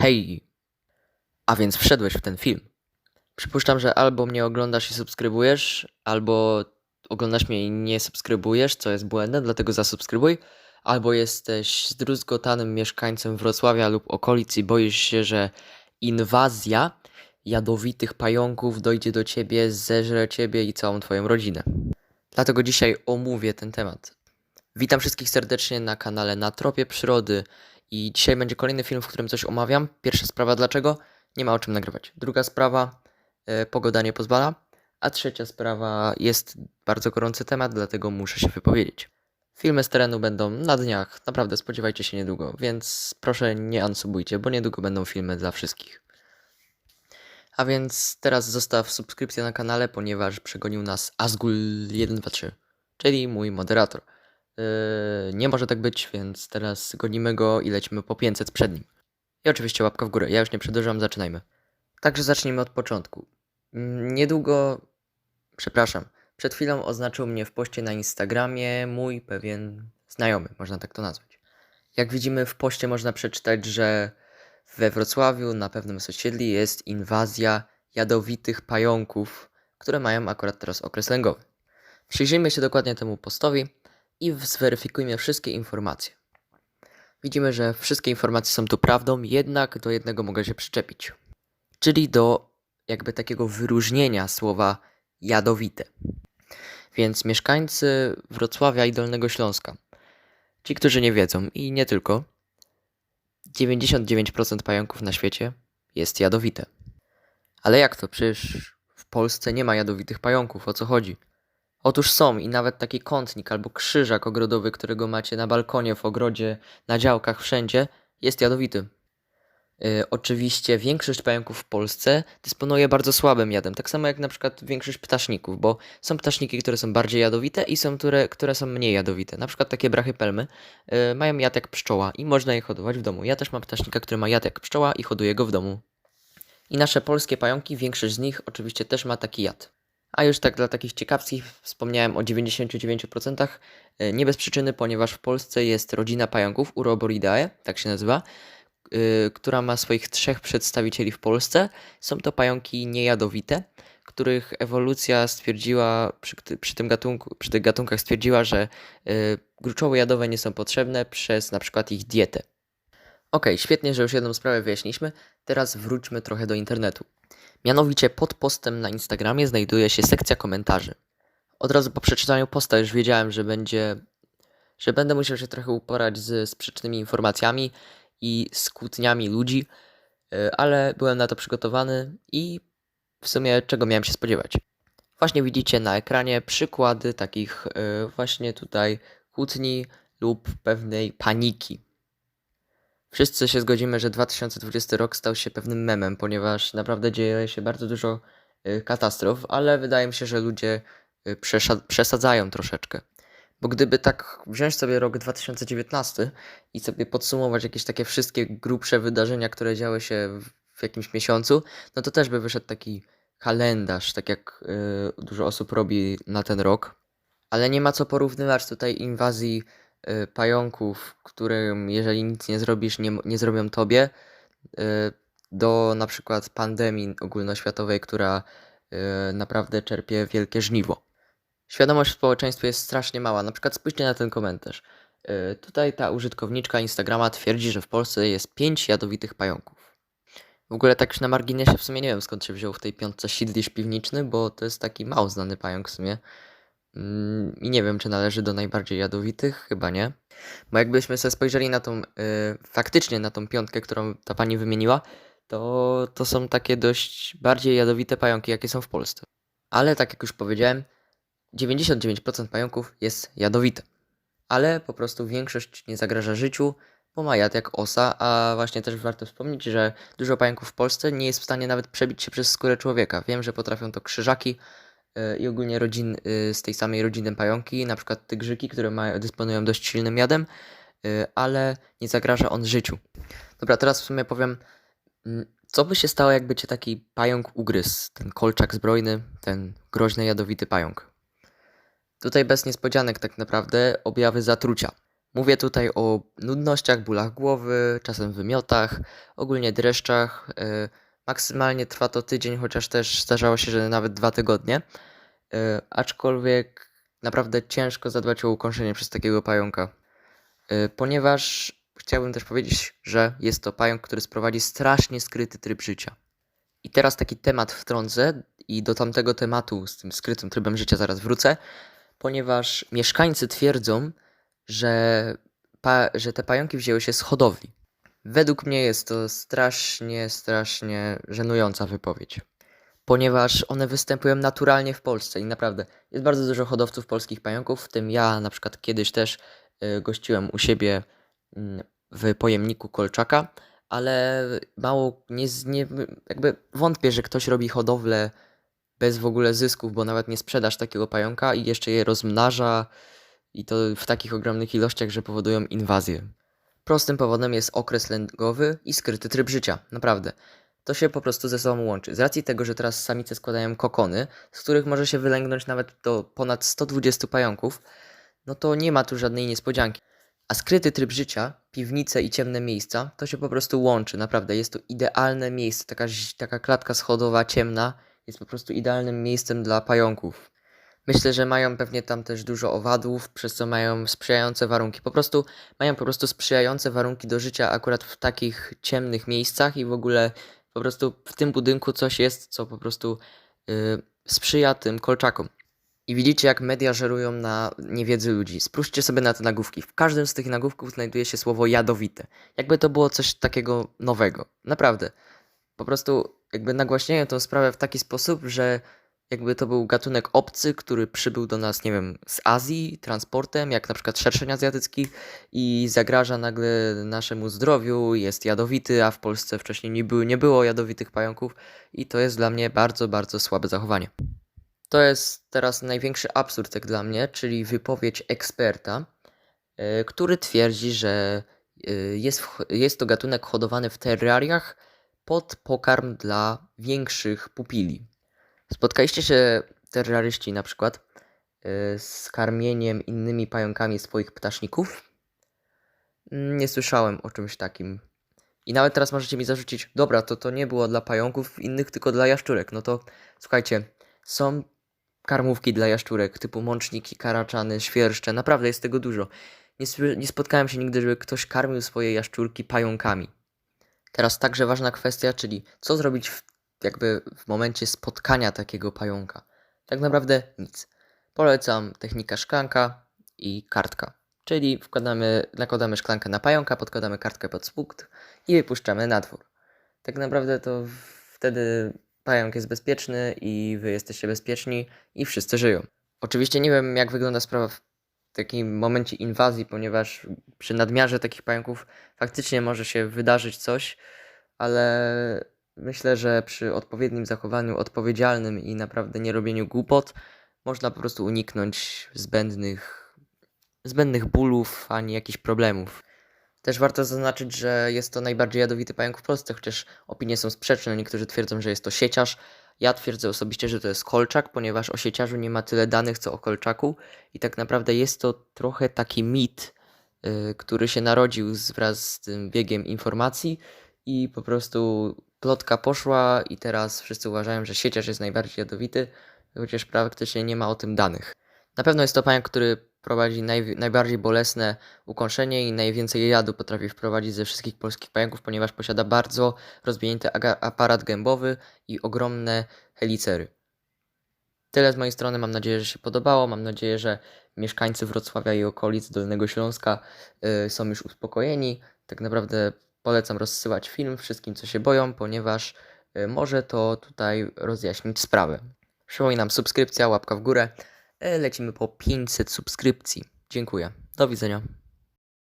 Hej! A więc wszedłeś w ten film. Przypuszczam, że albo mnie oglądasz i subskrybujesz, albo oglądasz mnie i nie subskrybujesz, co jest błędem, dlatego zasubskrybuj. Albo jesteś zdruzgotanym mieszkańcem Wrocławia lub okolic i boisz się, że inwazja jadowitych pająków dojdzie do ciebie, zeżre ciebie i całą twoją rodzinę. Dlatego dzisiaj omówię ten temat. Witam wszystkich serdecznie na kanale Na Tropie Przyrody i dzisiaj będzie kolejny film, w którym coś omawiam. Pierwsza sprawa, dlaczego? Nie ma o czym nagrywać. Druga sprawa, e, pogoda nie pozwala. A trzecia sprawa, jest bardzo gorący temat, dlatego muszę się wypowiedzieć. Filmy z terenu będą na dniach, naprawdę spodziewajcie się niedługo, więc proszę nie unsubujcie, bo niedługo będą filmy dla wszystkich. A więc teraz zostaw subskrypcję na kanale, ponieważ przegonił nas Azgul123, czyli mój moderator. Yy, nie może tak być, więc teraz gonimy go i lecimy po 500 przed nim. I oczywiście łapka w górę. Ja już nie przedłużam, zaczynajmy. Także zacznijmy od początku. Mm, Niedługo, przepraszam, przed chwilą oznaczył mnie w poście na Instagramie mój pewien znajomy, można tak to nazwać. Jak widzimy w poście można przeczytać, że we Wrocławiu na pewnym osiedli jest inwazja jadowitych pająków, które mają akurat teraz okres lęgowy. Przyjrzyjmy się dokładnie temu postowi i zweryfikujmy wszystkie informacje. Widzimy, że wszystkie informacje są tu prawdą, jednak do jednego mogę się przyczepić. Czyli do jakby takiego wyróżnienia słowa jadowite. Więc mieszkańcy Wrocławia i Dolnego Śląska, ci, którzy nie wiedzą i nie tylko, 99% pająków na świecie jest jadowite. Ale jak to? Przecież w Polsce nie ma jadowitych pająków, o co chodzi? Otóż są i nawet taki kątnik albo krzyżak ogrodowy, którego macie na balkonie, w ogrodzie, na działkach, wszędzie, jest jadowity. Yy, oczywiście większość pająków w Polsce dysponuje bardzo słabym jadem, tak samo jak na przykład większość ptaszników, bo są ptaszniki, które są bardziej jadowite i są, które, które są mniej jadowite. Na przykład takie brachypelmy yy, mają jad jak pszczoła i można je hodować w domu. Ja też mam ptasznika, który ma jad jak pszczoła i hoduję go w domu. I nasze polskie pająki, większość z nich oczywiście też ma taki jad. A już tak dla takich ciekawskich wspomniałem o 99% yy, nie bez przyczyny, ponieważ w Polsce jest rodzina pająków Uroboridae, tak się nazywa, yy, która ma swoich trzech przedstawicieli w Polsce. Są to pająki niejadowite, których ewolucja stwierdziła, przy, przy, tym gatunku, przy tych gatunkach stwierdziła, że yy, gruczoły jadowe nie są potrzebne przez na przykład ich dietę. Okej, świetnie, że już jedną sprawę wyjaśniliśmy. Teraz wróćmy trochę do internetu. Mianowicie pod postem na Instagramie znajduje się sekcja komentarzy. Od razu po przeczytaniu posta już wiedziałem, że będzie, że będę musiał się trochę uporać z sprzecznymi informacjami i z kłótniami ludzi, y, ale byłem na to przygotowany i w sumie czego miałem się spodziewać. Właśnie widzicie na ekranie przykłady takich y, właśnie tutaj kłótni lub pewnej paniki. Wszyscy się zgodzimy, że 2020 rok stał się pewnym memem, ponieważ naprawdę dzieje się bardzo dużo y, katastrof, ale wydaje mi się, że ludzie y, przesadzają troszeczkę. Bo gdyby tak wziąć sobie rok 2019 i sobie podsumować jakieś takie wszystkie grubsze wydarzenia, które działy się w, jakimś miesiącu, no to też by wyszedł taki kalendarz, tak jak y, dużo osób robi na ten rok. Ale nie ma co porównywać tutaj inwazji pająków, którym jeżeli nic nie zrobisz, nie, nie zrobią tobie, y, do na przykład pandemii ogólnoświatowej, która y, naprawdę czerpie wielkie żniwo. Świadomość w społeczeństwie jest strasznie mała. Na przykład spójrzcie na ten komentarz. Y, tutaj ta użytkowniczka Instagrama twierdzi, że w Polsce jest 5 jadowitych pająków. W ogóle tak już na marginesie w sumie nie wiem skąd się wziął w tej piątce sidlisz piwniczny, bo to jest taki mało znany pająk w sumie. Mm, I nie wiem, czy należy do najbardziej jadowitych, chyba nie. Bo jakbyśmy sobie spojrzeli na tą, y, faktycznie na tą piątkę, którą ta pani wymieniła, to, to są takie dość bardziej jadowite pająki, jakie są w Polsce. Ale tak jak już powiedziałem, 99% pająków jest jadowite. Ale po prostu większość nie zagraża życiu, bo ma jad jak osa, a właśnie też warto wspomnieć, że dużo pająków w Polsce nie jest w stanie nawet przebić się przez skórę człowieka. Wiem, że potrafią to krzyżaki i ogólnie rodzin, y, z tej samej rodziny pająki, na przykład tygrzyki, które mają, dysponują dość silnym jadem, y, ale nie zagraża on życiu. Dobra, teraz w sumie powiem, mm, co by się stało, jakby cię taki pająk ugryzł, ten kolczak zbrojny, ten groźny, jadowity pająk. Tutaj bez niespodzianek tak naprawdę objawy zatrucia. Mówię tutaj o nudnościach, bólach głowy, czasem wymiotach, ogólnie dreszczach. e, Maksymalnie trwa to tydzień, chociaż też zdarzało się, że nawet dwa tygodnie. E, Aczkolwiek naprawdę ciężko zadbać o ukąszenie przez takiego pająka. E, Ponieważ chciałbym też powiedzieć, że jest to pająk, który sprowadzi strasznie skryty tryb życia. I teraz taki temat wtrącę i do tamtego tematu z tym skrytym trybem życia zaraz wrócę, ponieważ mieszkańcy twierdzą, że, że te pająki wzięły się z hodowli. Według mnie jest to strasznie, strasznie żenująca wypowiedź, ponieważ one występują naturalnie w Polsce i naprawdę jest bardzo dużo hodowców polskich pająków, w tym ja na przykład kiedyś też y, gościłem u siebie mm, w pojemniku kolczaka, ale mało nie, nie jakby wątpię, że ktoś robi hodowlę bez w ogóle zysków, bo nawet nie sprzedasz takiego pająka i jeszcze je rozmnaża i to w takich ogromnych ilościach, że powodują inwazję. Prostym powodem jest okres lęgowy i skryty tryb życia, naprawdę. To się po prostu ze sobą łączy. Z racji tego, że teraz samice składają kokony, z których może się wylęgnąć nawet do ponad 120 pająków, no to nie ma tu żadnej niespodzianki. A skryty tryb życia, piwnice i ciemne miejsca, to się po prostu łączy, naprawdę. Jest to idealne miejsce, taka, taka klatka schodowa ciemna jest po prostu idealnym miejscem dla pająków. Myślę, że mają pewnie tam też dużo owadów, przez co mają sprzyjające warunki. Po prostu mają po prostu sprzyjające warunki do życia akurat w takich ciemnych miejscach i w ogóle po prostu w tym budynku coś jest, co po prostu yy, sprzyja tym kolczakom. I widzicie, jak media żerują na niewiedzy ludzi. Spójrzcie sobie na te nagłówki. W każdym z tych nagłówków znajduje się słowo jadowite. Jakby to było coś takiego nowego. Naprawdę. Po prostu jakby nagłaśniają tą sprawę w taki sposób, że jakby to był gatunek obcy, który przybył do nas, nie wiem, z Azji transportem, jak na przykład szerszeń azjatycki i zagraża nagle naszemu zdrowiu, jest jadowity, a w Polsce wcześniej nie, było, nie było jadowitych pająków i to jest dla mnie bardzo, bardzo słabe zachowanie. To jest teraz największy absurd jak dla mnie, czyli wypowiedź eksperta, e, który twierdzi, że e, jest, jest to gatunek hodowany w terrariach pod pokarm dla większych pupili. Spotkaliście się terroryści na przykład e, z karmieniem innymi pająkami swoich ptaszników? Nie słyszałem o czymś takim. I nawet teraz możecie mi zarzucić, dobra, to to nie było dla pająków innych, tylko dla jaszczurek. No to słuchajcie, są karmówki dla jaszczurek typu mączniki, karaczany, świerszcze, naprawdę jest tego dużo. Nie, nie spotkałem się nigdy, żeby ktoś karmił swoje jaszczurki pająkami. Teraz także ważna kwestia, czyli co zrobić w, jakby w momencie spotkania takiego pająka. Tak naprawdę nic. Polecam technika szklanka i kartka. Czyli wkładamy, nakładamy szklankę na pająka, podkładamy kartkę pod spust i wypuszczamy na dwór. Tak naprawdę to wtedy pająk jest bezpieczny i wy jesteście bezpieczni i wszyscy żyją. Oczywiście nie wiem jak wygląda sprawa w takim momencie inwazji, ponieważ przy nadmiarze takich pająków faktycznie może się wydarzyć coś, ale myślę, że przy odpowiednim zachowaniu, odpowiedzialnym i naprawdę nie robieniu głupot, można po prostu uniknąć zbędnych, zbędnych bólów ani jakichś problemów. Też warto zaznaczyć, że jest to najbardziej jadowity pająk w Polsce, chociaż opinie są sprzeczne. Niektórzy twierdzą, że jest to sieciarz. Ja twierdzę osobiście, że to jest kolczak, ponieważ o sieciarzu nie ma tyle danych co o kolczaku i tak naprawdę jest to trochę taki mit, y, który się narodził wraz z tym biegiem informacji i po prostu plotka poszła i teraz wszyscy uważają, że sieciarz jest najbardziej jadowity, chociaż praktycznie nie ma o tym danych. Na pewno jest to pająk, który prowadzi naj, najbardziej bolesne ukąszenie i najwięcej jadu potrafi wprowadzić ze wszystkich polskich pająków, ponieważ posiada bardzo rozwinięty aparat gębowy i ogromne helicery. Tyle z mojej strony. Mam nadzieję, że się podobało. Mam nadzieję, że mieszkańcy Wrocławia i okolic Dolnego Śląska y, są już uspokojeni. Tak naprawdę polecam rozsyłać film wszystkim, co się boją, ponieważ y, może to tutaj rozjaśnić sprawę. Przypominam, subskrypcja, łapka w górę. Y, Lecimy po 500 subskrypcji. Dziękuję. Do widzenia.